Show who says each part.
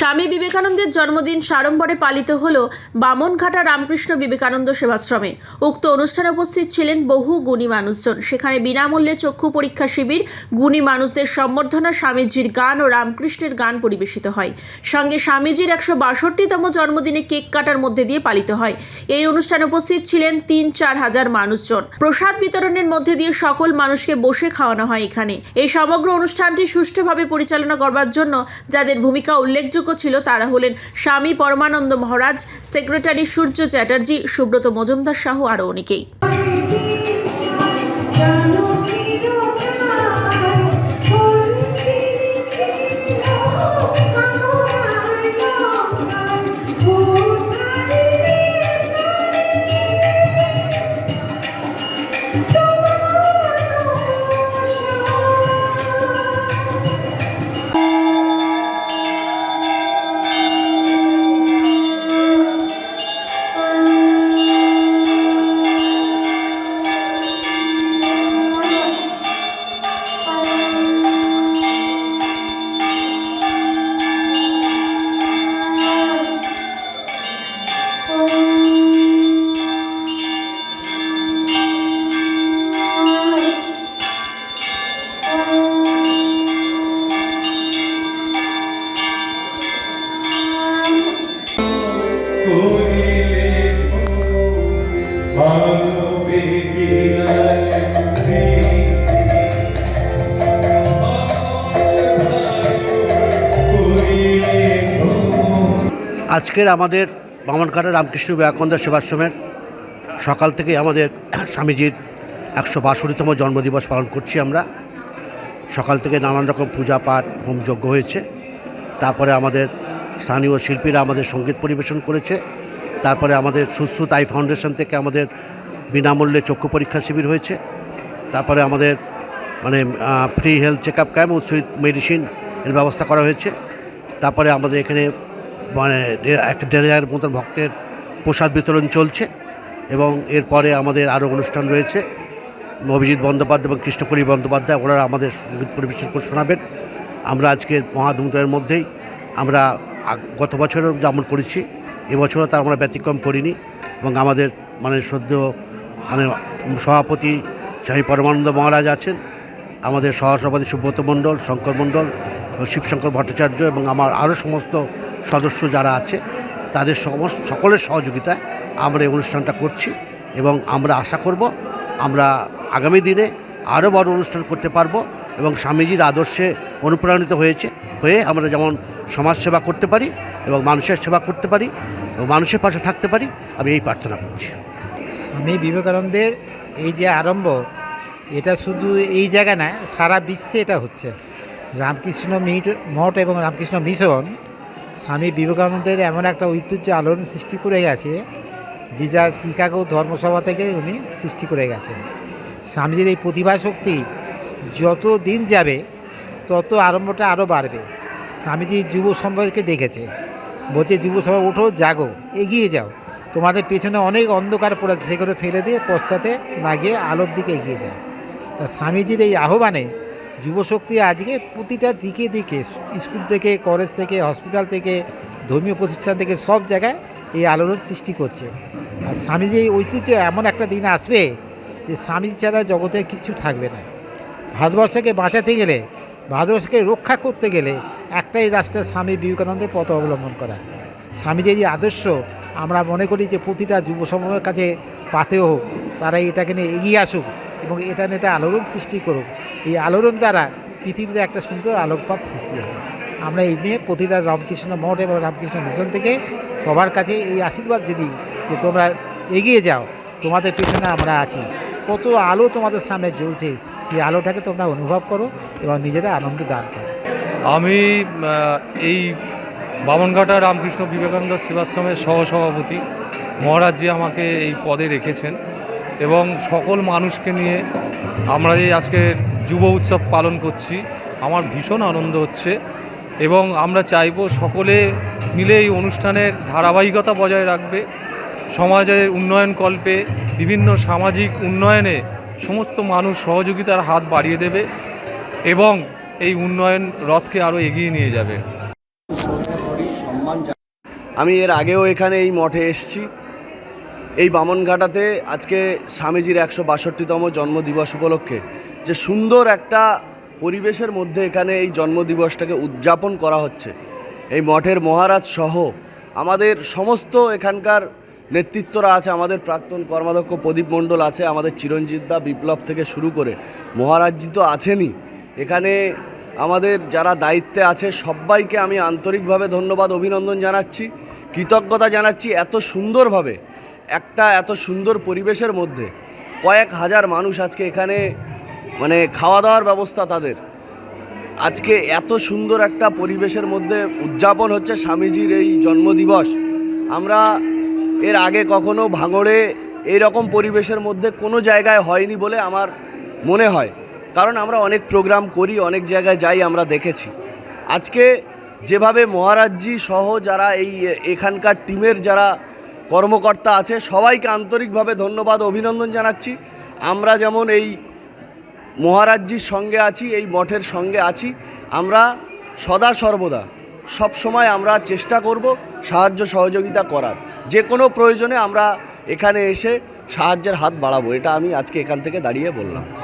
Speaker 1: স্বামী বিবেকানন্দের জন্মদিন সাড়ম্বরে পালিত হল বামনঘাটা রামকৃষ্ণ বিবেকানন্দ সেবাশ্রমে। উক্ত অনুষ্ঠানে উপস্থিত ছিলেন বহু গুণী মানুষজন। সেখানে বিনামূল্যে চক্ষু পরীক্ষা শিবির, গুণী মানুষদের সম্বর্ধনা, স্বামীজির গান ও রামকৃষ্ণের গান পরিবেশিত হয়। সঙ্গে স্বামীজির একশো বাষট্টিতম জন্মদিনে কেক কাটার মধ্যে দিয়ে পালিত হয়। এই অনুষ্ঠানে উপস্থিত ছিলেন তিন চার হাজার মানুষজন। প্রসাদ বিতরণের মধ্যে দিয়ে সকল মানুষকে বসে খাওয়ানো হয় এখানে। এই সমগ্র অনুষ্ঠানটি সুষ্ঠুভাবে পরিচালনা করবার জন্য যাদের ভূমিকা উল্লেখযোগ্য ছিল তারা হলেন স্বামী পরমানন্দ মহারাজ সেক্রেটারি সূর্য চ্যাটার্জি সুব্রত মজুমদার সহ আরও অনেকেই।
Speaker 2: আজকের আমাদের বামনঘাটা রামকৃষ্ণ বিবেকানন্দ সেবাশ্রমের সকাল থেকে আমাদের স্বামীজির একশো বাষট্টিতম জন্মদিবস পালন করছি আমরা। সকাল থেকে নানান রকম পূজা পাঠ হোমযজ্ঞ হয়েছে। তারপরে আমাদের স্থানীয় শিল্পীরা আমাদের সংগীত পরিবেশন করেছে। তারপরে আমাদের সুশ্রুত আই ফাউন্ডেশন থেকে আমাদের বিনামূল্যে চক্ষু পরীক্ষা শিবির হয়েছে। তারপরে আমাদের মানে free health check up camp with medicine এর ব্যবস্থা করা হয়েছে। তারপরে আমাদের এখানে মানে এক দেড় হাজার মতন ভক্তের প্রসাদ বিতরণ চলছে এবং এরপরে আমাদের আরও অনুষ্ঠান রয়েছে। অভিজিৎ বন্দ্যোপাধ্যায় এবং কৃষ্ণকলি বন্দ্যোপাধ্যায়, ওনারা আমাদের সংগীত পরিবেশন করে শোনাবেন। আমরা আজকের মহাধুমদের মধ্যেই আমরা গত বছরও যেমন করেছি এবছরও তার আমরা ব্যতিক্রম করিনি এবং আমাদের মানে সদ্য মানে সভাপতি স্বামী পরমানন্দ মহারাজ আছেন, আমাদের সহসভাপতি সুব্রত মণ্ডল, শঙ্কর মণ্ডল, শিবশঙ্কর ভট্টাচার্য এবং আমার আরও সমস্ত সদস্য যারা আছে, তাদের সমস্ত সকলের সহযোগিতায় আমরা এই অনুষ্ঠানটা করছি এবং আমরা আশা করব আমরা আগামী দিনে আরও বড় অনুষ্ঠান করতে পারব এবং স্বামীজির আদর্শে অনুপ্রাণিত হয়েছে, হয়ে আমরা যেমন সমাজ সেবা করতে পারি এবং মানুষের সেবা করতে পারি এবং মানুষের পাশে থাকতে পারি, আমি এই প্রার্থনা করছি।
Speaker 3: স্বামী বিবেকানন্দের এই যে আরম্ভ, এটা শুধু এই জায়গা না সারা বিশ্বে এটা হচ্ছে। রামকৃষ্ণ মিট মঠ এবং রামকৃষ্ণ মিশন স্বামী বিবেকানন্দের এমন একটা ঐতিহ্য আলোড়ন সৃষ্টি করে গেছে, যে যা চিকাগো ধর্মসভা থেকে উনি সৃষ্টি করে গেছেন। স্বামীজির এই প্রতিভা শক্তি যত দিন যাবে, তত আরম্ভটা আরও বাড়বে। স্বামীজি যুব সমাজকে দেখেছে। বলছে, যুব সমাজ ওঠো, জাগো, এগিয়ে যাও। তোমাদের পেছনে অনেক অন্ধকার পড়ে আছে, সেগুলো ফেলে দিয়ে পশ্চাতে না গিয়ে আলোর দিকে এগিয়ে যায় তা স্বামীজির এই আহ্বানে যুবশক্তি আজকে প্রতিটা দিকে দিকে, স্কুল থেকে, কলেজ থেকে, হসপিটাল থেকে, ধর্মীয় প্রতিষ্ঠান থেকে সব জায়গায় এই আলোড়ন সৃষ্টি করছে। আর স্বামীজি এই ঐতিহ্য এমন একটা দিন আসবে যে স্বামীজি ছাড়া জগতে কিছু থাকবে না। ভারতবর্ষকে বাঁচাতে গেলে, ভারতবর্ষকে রক্ষা করতে গেলে একটাই রাস্তা স্বামী বিবেকানন্দের পথ অবলম্বন করা। স্বামীজির এই আদর্শ আমরা মনে করি যে প্রতিটা যুব সমাজের কাছে পাতেও তারা এটাকে নিয়ে এগিয়ে আসুক। এবং এটা নিয়ে একটা আলোড়ন সৃষ্টি করুক। এই আলোড়ন দ্বারা পৃথিবীতে একটা সুন্দর আলোকপাত সৃষ্টি হবে। আমরা এই নিয়ে প্রতিটা রামকৃষ্ণ মঠ এবং রামকৃষ্ণ মিশন থেকে সবার কাছে এই আশীর্বাদ দিই যে তোমরা এগিয়ে যাও, তোমাদের পেছনে আমরা আছি। কত আলো তোমাদের সামনে জ্বলছে, সেই আলোটাকে তোমরা অনুভব করো এবং নিজেরা আনন্দ দান করো।
Speaker 4: আমি এই বামনঘাটা রামকৃষ্ণ বিবেকানন্দ সেবাশ্রমের সহসভাপতি মহারাজজি আমাকে এই পদে রেখেছেন এবং সকল মানুষকে নিয়ে আমরা এই আজকে যুব উৎসব পালন করছি। আমার ভীষণ আনন্দ হচ্ছে এবং আমরা চাইব সকলে মিলে এই অনুষ্ঠানের ধারাবাহিকতা বজায় রাখবে। সমাজের উন্নয়ন কল্পে বিভিন্ন সামাজিক উন্নয়নে সমস্ত মানুষ সহযোগিতার হাত বাড়িয়ে দেবে এবং এই উন্নয়ন রথকে আরও এগিয়ে নিয়ে যাবে।
Speaker 5: আমি এর আগেও এখানে এই মঠে এসেছি। এই বামনঘাটাতে আজকে স্বামীজির একশো বাষট্টিতম জন্মদিবস উপলক্ষে যে সুন্দর একটা পরিবেশের মধ্যে এখানে এই জন্মদিবসটাকে উদযাপন করা হচ্ছে। এই মঠের মহারাজ সহ আমাদের সমস্ত এখানকার নেতৃত্বরা আছে, আমাদের প্রাক্তন কর্মাধ্যক্ষ প্রদীপ মণ্ডল আছে, আমাদের চিরঞ্জিত দা বিপ্লব থেকে শুরু করে মহারাজজি তো আছেনই। এখানে আমাদের যারা দায়িত্বে আছে, সবাইকে আমি আন্তরিকভাবে ধন্যবাদ, অভিনন্দন জানাচ্ছি, কৃতজ্ঞতা জানাচ্ছি এত সুন্দরভাবে। একটা এত সুন্দর পরিবেশের মধ্যে কয়েক হাজার মানুষ আজকে এখানে মানে খাওয়া দাওয়ার ব্যবস্থা তাদের। আজকে এত সুন্দর একটা পরিবেশের মধ্যে উদযাপন হচ্ছে স্বামীজির এই জন্মদিবস। আমরা এর আগে কখনো ভাঙড়ে এইরকম পরিবেশের মধ্যে কোনো জায়গায় হয়নি বলে আমার মনে হয়। কারণ আমরা অনেক প্রোগ্রাম করি, অনেক জায়গায় যাই, আমরা দেখেছি। আজকে যেভাবে মহারাজজি সহ যারা এই এখানকার টিমের যারা কর্মকর্তা আছে, সবাইকে আন্তরিকভাবে ধন্যবাদ, অভিনন্দন জানাচ্ছি। আমরা যেমন এই মহারাজজির সঙ্গে আছি, এই মঠের সঙ্গে আছি, আমরা সদা সর্বদা, সব সময় আমরা চেষ্টা করব সাহায্য সহযোগিতা করার। যে কোনো প্রয়োজনে আমরা এখানে এসে সাহায্যের হাত বাড়াবো, এটা আমি আজকে এখান থেকে দাঁড়িয়ে বললাম।